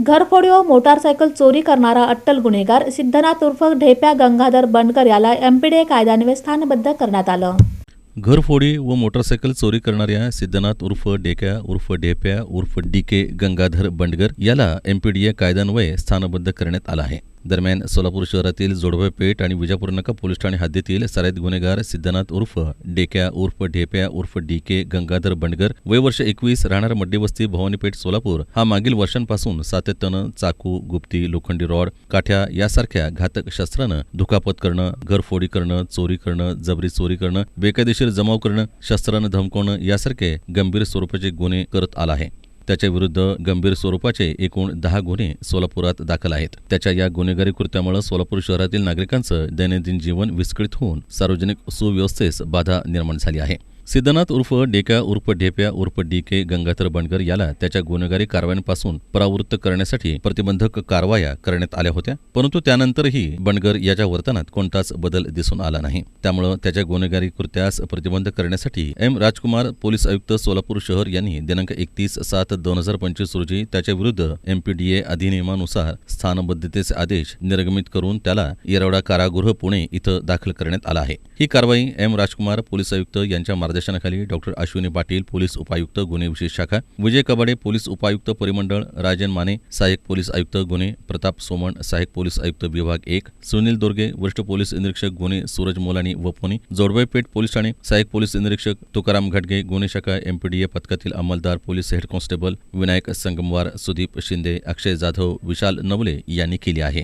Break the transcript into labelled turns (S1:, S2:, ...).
S1: घरफोडी व मोटारसायकल चोरी करणारा अट्टल गुन्हेगार सिद्धनाथ उर्फ ढेप्या गंगाधर बंडकर याला एमपीडीए कायद्यान्वये स्थानबद्ध करण्यात आलं.
S2: घरफोडी व मोटरसायकल चोरी करणाऱ्या सिद्धनाथ उर्फ डेक्या उर्फ डेप्या उर्फ डी के गंगाधर बंडगर याला एमपीडीए कायद्यान्वये स्थानबद्ध करण्यात आलं आहे. दरम्यान सोलापूर शहरातील जोडवे पेठ आणि विजापूर नका पोलीस ठाणे हद्दीतील सराईत गुन्हेगार सिद्धनाथ उर्फ डेक्या उर्फ ढेप्या उर्फ डी के गंगाधर बंडगर वय वर्ष एकवीस राहणार मड्डीवस्ती भवानीपेठ सोलापूर हा मागील वर्षांपासून सातत्यानं चाकू गुप्ती लोखंडी रॉड काठ्या यासारख्या घातक शस्त्रानं दुखापत करणं घरफोडी करणं चोरी करणं जबरी चोरी करणं बेकायदेशीर जमाव करणं शस्त्रानं धमकवणं यासारखे गंभीर स्वरूपाचे गुन्हे करत आला आहे. त्याच्या विरुद्ध गंभीर स्वरूपाचे एकूण दहा गुन्हे सोलापुरात दाखल आहेत. त्याच्या या गुन्हेगारी कृत्यामुळे सोलापूर शहरातील नागरिकांचं दैनंदिन जीवन विस्कळीत होऊन सार्वजनिक सुव्यवस्थेस बाधा निर्माण झाली आहे. सिद्धनाथ उर्फ डेक्या उर्फ ढेप्या उर्फ डी के गंगाधर बंडगर याला त्याच्या गुन्हेगारी कारवायांपासून परावृत्त करण्यासाठी प्रतिबंधक कारवाया करण्यात आल्या होत्या. परंतु त्यानंतरही बंडगर याच्या वर्तनात कोणताच बदल दिसून आला नाही. त्यामुळं त्याच्या गुन्हेगारी कृत्यास प्रतिबंध करण्यासाठी एम. राजकुमार पोलीस आयुक्त सोलापूर शहर यांनी दिनांक एकतीस सात दोन हजार पंचवीस रोजी त्याच्या विरुद्ध एमपीडीए अधिनियमानुसार स्थानबद्धतेचे आदेश निर्गमित करून त्याला येरवडा कारागृह पुणे इथं दाखल करण्यात आला आहे. ही कारवाई एम. राजकुमार पोलीस आयुक्त यांच्या मार्गदर्शनाखाली डॉक्टर अश्विनी पाटील पोलीस उपायुक्त गुन्हे विशेष शाखा विजय कबाडे पोलीस उपायुक्त परिमंडळ राजन माने सहाय्यक पोलीस आयुक्त गुन्हे प्रताप सोमण सहाय्यक पोलीस आयुक्त विभाग एक सुनील दोर्गे वरिष्ठ पोलीस निरीक्षक गुन्हे सूरज मोलानी व पुणे जोडबाईपेठ पोलीस ठाणे सहाय्यक पोलीस निरीक्षक तुकाराम घटगे गुन्हे शाखा एमपीडीए पथकातील अंमलदार police head constable Vinayak Sangamwar Sudeep Shinde Akshay Jadhav Vishal Navale यांनी केली आहे.